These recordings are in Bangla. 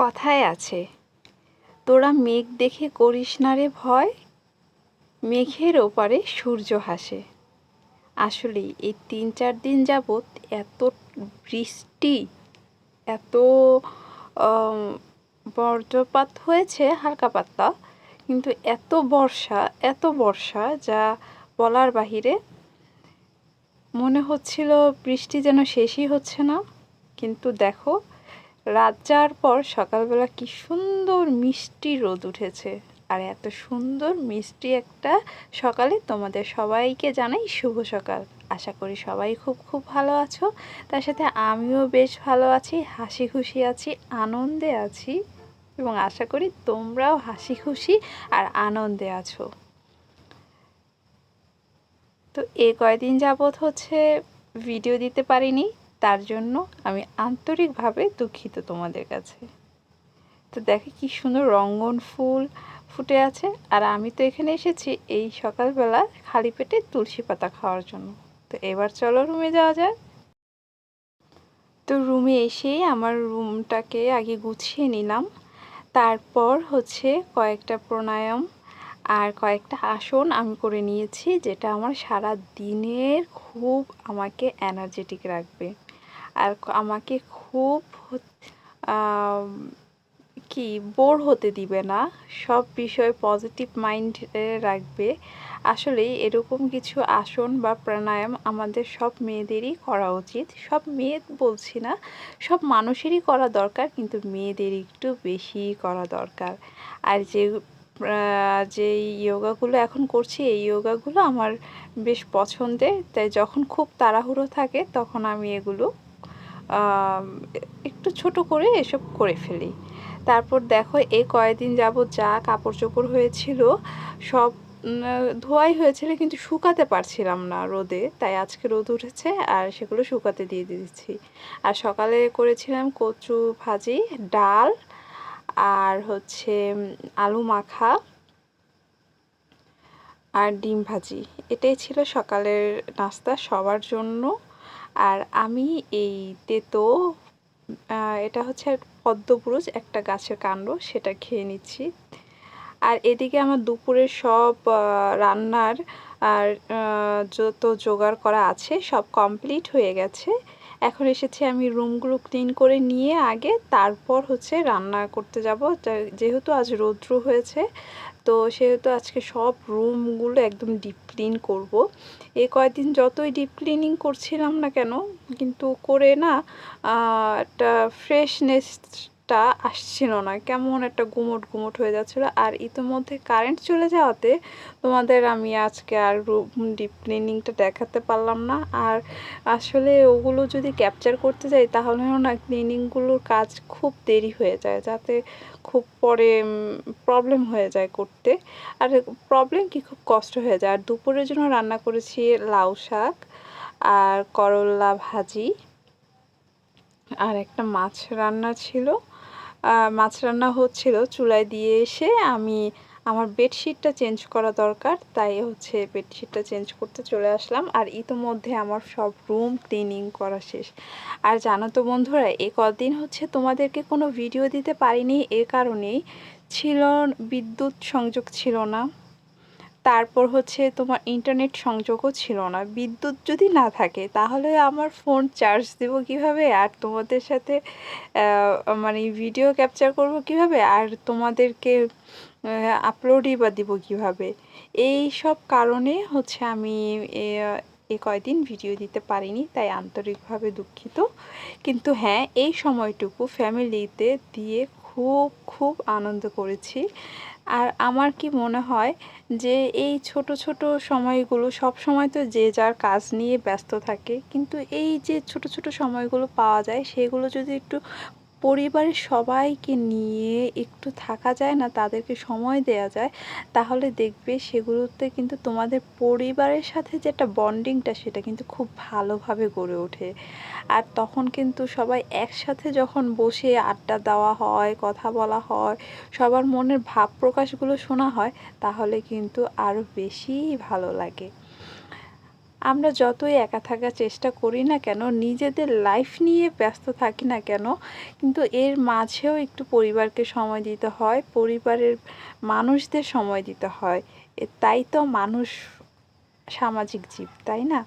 কথায় আছে, তোরা মেঘ দেখে করিস না রে ভয়? মেঘের ওপারে সূর্য হাসে। আসলে এই তিন চার দিন যাবৎ এত বৃষ্টি, এত বজ্রপাত হয়েছে হালকা পাতলা, কিন্তু এত বর্ষা এত বর্ষা যা বলার বাহিরে মনে হচ্ছিল বৃষ্টি যেন শেষই হচ্ছে না। কিন্তু দেখো রাত যাওয়ার পর সকালবেলা কি সুন্দর মিষ্টি রোদ উঠেছে। আর এত সুন্দর মিষ্টি একটা সকালে তোমাদের সবাইকে জানাই শুভ সকাল। আশা করি সবাই খুব খুব ভালো আছো। তার সাথে আমিও বেশ ভালো আছি, হাসি খুশি আছি, আনন্দে আছি এবং আশা করি তোমরাও হাসি খুশি আর আনন্দে আছো। তো এই কয়দিন যাবৎ হচ্ছে ভিডিও দিতে পারিনি। তার জন্য আমি আন্তরিকভাবে দুঃখিত তোমাদের কাছে। তো দেখে কি সুন্দর রঙ্গন ফুল ফুটে আছে। আর আমি তো এখানে এসেছি এই সকালবেলা খালি পেটে তুলসী পাতা খাওয়ার জন্য। তো এবার চলো রুমে যাওয়া যায় তো রুমে এসেই আমার রুমটাকে আগে গুছিয়ে নিলাম। তারপর হচ্ছে কয়েকটা প্রাণায়াম আর কয়েকটা আসন আমি করে নিয়েছি, যেটা আমার সারা দিনের খুব আমাকে এনার্জেটিক রাখবে। আর আমাকে খুব কি বোর হতে দিবে না। সব বিষয় পজিটিভ মাইন্ডে রাখবে। আসলে এরকম কিছু আসন বা প্রাণায়াম আমাদের সব মেয়েদেরই করা উচিত। সব মেয়ে বলছি না, সব মানুষেরই করা দরকার, কিন্তু মেয়েদের একটু বেশি করা দরকার। আর যে যে ইয়োগাগুলো এখন করছি, এই ইয়োগাগুলো আমার বেশ পছন্দের। তাই যখন খুব তাড়াহুড়ো থাকে, তখন আমি এগুলো একটু ছোট করে এসব করে ফেলি। তারপর দেখো এই কয়েকদিন যাবৎ যা কাপড় চোপড় হয়েছিল, সব ধোয়াই হয়েছিল কিন্তু শুকাতে পারছিলাম না রোদে। তাই আজকে রোদ উঠেছে আর সেগুলো শুকাতে দিয়ে দিয়েছি। আর সকালে করেছিলাম কচু ভাজি, ডাল আর হচ্ছে আলু মাখা আর ডিম ভাজি। এটাই ছিল সকালের নাস্তা সবার জন্য। আর আমি এই তেতো এটা হচ্ছে পদ্মপুরুষ, একটা গাছের কাণ্ড, সেটা খেয়ে নিচ্ছি। আর এদিকে আমার দুপুরের সব রান্নার আর যত জোগাড় করা আছে, সব কমপ্লিট হয়ে গেছে। এখন এসেছি আমি রুমগুলো ক্লিন করে নিয়ে আগে, তারপর হচ্ছে রান্না করতে যাব। যেহেতু আজ রৌদ্র হয়েছে তো সেহেতু আজকে সব রুমগুলো একদম ডিপ ক্লিন করব। এ কয়েকদিন যতই ডিপ ক্লিনিং করছিলাম না কেন, কিন্তু করে না একটা ফ্রেশনেস টা আসছিল না। কেমন একটা গুমট গুমট হয়ে যাচ্ছিল। আর ইতিমধ্যে কারেন্ট চলে যাওয়াতে তোমাদের আমি আজকে আর রুম ডিপ ক্লিনিংটা দেখাতে পারলাম না। আর আসলে ওগুলো যদি ক্যাপচার করতে যাই, তাহলে না ক্লিনিংগুলোর কাজ খুব দেরি হয়ে যায়, যাতে খুব পরে প্রবলেম হয়ে যায় করতে। আর প্রবলেম কি খুব কষ্ট হয়ে যায়। আর দুপুরের জন্য রান্না করেছি লাউ শাক আর করলা ভাজি। আর একটা মাছ রান্না ছিল। মাছ রান্না হচ্ছিল, চুলায় দিয়ে এসে আমি আমার বেডশিটটা চেঞ্জ করা দরকার, তাই হচ্ছে বেডশিটটা চেঞ্জ করতে চলে আসলাম। আর ইতোমধ্যে আমার সব রুম ক্লিনিং করা শেষ। আর জানো তো বন্ধুরা, এ কদিন হচ্ছে তোমাদেরকে কোনো ভিডিও দিতে পারিনি, এ কারণেই ছিল, বিদ্যুৎ সংযোগ ছিল না। তারপর হচ্ছে তোমার ইন্টারনেট সংযোগও ছিল না। বিদ্যুৎ যদি না থাকে, তাহলে আমার ফোন চার্জ দেব কীভাবে? আর তোমাদের সাথে মানে ভিডিও ক্যাপচার করব কীভাবে? আর তোমাদেরকে আপলোডই বা দিব কীভাবে? এই সব কারণে হচ্ছে আমি, এ কয়দিন ভিডিও দিতে পারিনি, তাই আন্তরিকভাবে দুঃখিত। কিন্তু হ্যাঁ এই সময়টুকু ফ্যামিলিতে দিয়ে খুব খুব আনন্দ করেছি। আর আমার কি মনে হয় যে এই ছোট ছোট সময়গুলো সব সময় তো যে যার কাজ নিয়ে ব্যস্ত থাকে, কিন্তু এই যে ছোট ছোট সময়গুলো পাওয়া যায়, সেগুলো যদি একটু পরিবারের সবাইকে নিয়ে একটু থাকা যায় না, তাদেরকে সময় দেয়া যায়, তাহলে দেখবে সেগুলোতে কিন্তু তোমাদের পরিবারের সাথে যে একটা বন্ডিংটা সেটা কিন্তু খুব ভালোভাবে গড়ে ওঠে। আর তখন কিন্তু সবাই একসাথে যখন বসে আড্ডা দেওয়া হয়, কথা বলা হয়, সবার মনের ভাব প্রকাশগুলো শোনা হয়, তাহলে কিন্তু আরও বেশি ভালো লাগে। আমরা যতই একা থাকার চেষ্টা করি না কেন, নিজেদের লাইফ নিয়ে ব্যস্ত থাকি না কেন, কিন্তু এর মাঝেও একটু পরিবারকে সময় দিতে হয়, পরিবারের মানুষদের সময় দিতে হয়। তাই তো মানুষ সামাজিক জীব, তাই না?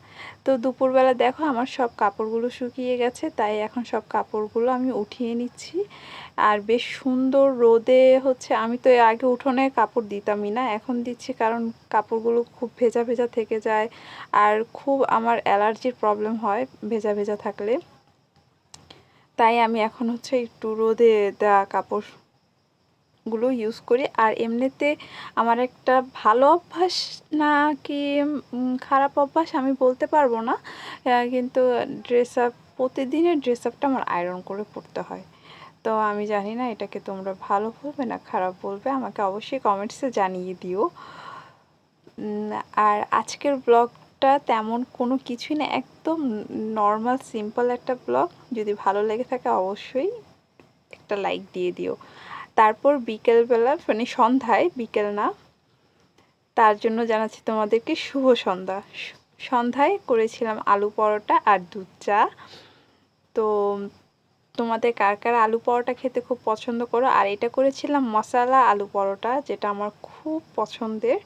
তো দুপুরবেলা দেখো আমার সব কাপড়গুলো শুকিয়ে গেছে, তাই এখন সব কাপড়গুলো আমি উঠিয়ে নিচ্ছি। আর বেশ সুন্দর রোদে হচ্ছে, আমি তো আগে উঠোনে কাপড় দিতামই না, এখন দিচ্ছি কারণ কাপড়গুলো খুব ভেজা ভেজা থেকে যায়। আর খুব আমার অ্যালার্জির প্রবলেম হয় ভেজা ভেজা থাকলে। তাই আমি এখন হচ্ছে একটু রোদে দেওয়া কাপড় গুলো ইউজ করি। আর এমনিতে আমার একটা ভালো অভ্যাস না কি খারাপ অভ্যাস আমি বলতে পারব না। কিন্তু ড্রেস আপ প্রতিদিনের ড্রেস আপটা আমার আয়রন করে পরতে হয়। তো আমি জানি না এটাকে তোমরা ভালো বলবে না খারাপ বলবে, আমাকে অবশ্যই কমেন্টসে জানিয়ে দিও। আর আজকের ব্লগটা তেমন কোনো কিছুই না, একদম নর্মাল সিম্পল একটা ব্লগ যদি ভালো লেগে থাকে অবশ্যই একটা লাইক দিয়ে দিও। তারপর বিকেলবেলা মানে সন্ধ্যায়, বিকেল না, তার জন্য জানাচ্ছি তোমাদেরকে শুভ সন্ধ্যা। সন্ধ্যায় করেছিলাম আলু পরোটা আর দুধ চা। তো তোমাদের কার কার আলু পরোটা খেতে খুব পছন্দ করো? আর এটা করেছিলাম মশলা আলু পরোটা, যেটা আমার খুব পছন্দের।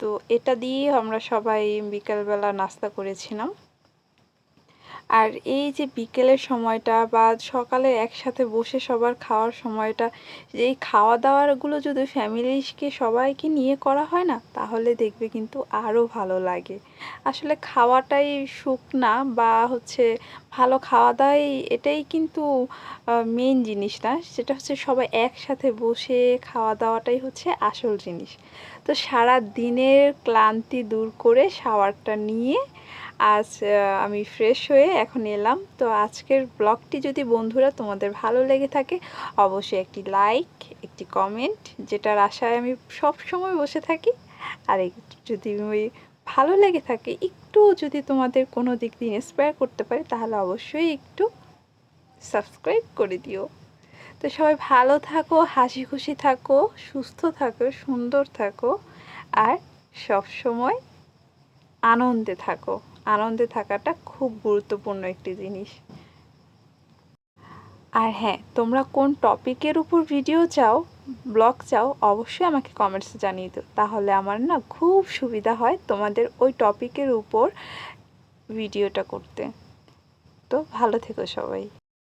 তো এটা দিয়ে আমরা সবাই বিকেলবেলা নাস্তা করেছিলাম। আর এই যে বিকেলের সময়টা বা সকালে একসাথে বসে সবার খাওয়ার সময়টা এই খাওয়া দাওয়ারগুলো যদি ফ্যামিলিকে সবাইকে নিয়ে করা হয় না, তাহলে দেখবে কিন্তু আরও ভালো লাগে। আসলে খাওয়াটাই সুখ না বা হচ্ছে ভালো খাওয়া দাওয়াই এটাই কিন্তু মেন জিনিস না। সেটা হচ্ছে সবাই একসাথে বসে খাওয়া দাওয়াটাই হচ্ছে আসল জিনিস। তো সারা দিনের ক্লান্তি দূর করে শাওয়ারটা নিয়ে আজ আমি ফ্রেশ হয়ে এখন এলাম। তো আজকের ব্লগটি যদি বন্ধুরা তোমাদের ভালো লেগে থাকে, অবশ্যই একটি লাইক একটি কমেন্ট যেটার আশায় আমি সব সময় বসে থাকি। আর যদি ওই ভালো লেগে থাকে, একটু যদি তোমাদের কোনো দিক দিয়ে ইন্সপায়ার করতে পারি, তাহলে অবশ্যই একটু সাবস্ক্রাইব করে দিও। তো সবাই ভালো থাকো, হাসি খুশি থাকো, সুস্থ থাকো, সুন্দর থাকো, আর সব সময় আনন্দে থাকো। আনন্দে থাকাটা খুব গুরুত্বপূর্ণ একটি জিনিস। আর হ্যাঁ তোমরা কোন টপিকের উপর ভিডিও চাও ব্লগ চাও, অবশ্যই আমাকে কমেন্টসে জানিয়ে দিও। তাহলে আমার না খুব সুবিধা হয় তোমাদের ওই টপিকের উপর ভিডিওটা করতে। তো ভালো থেকো সবাই।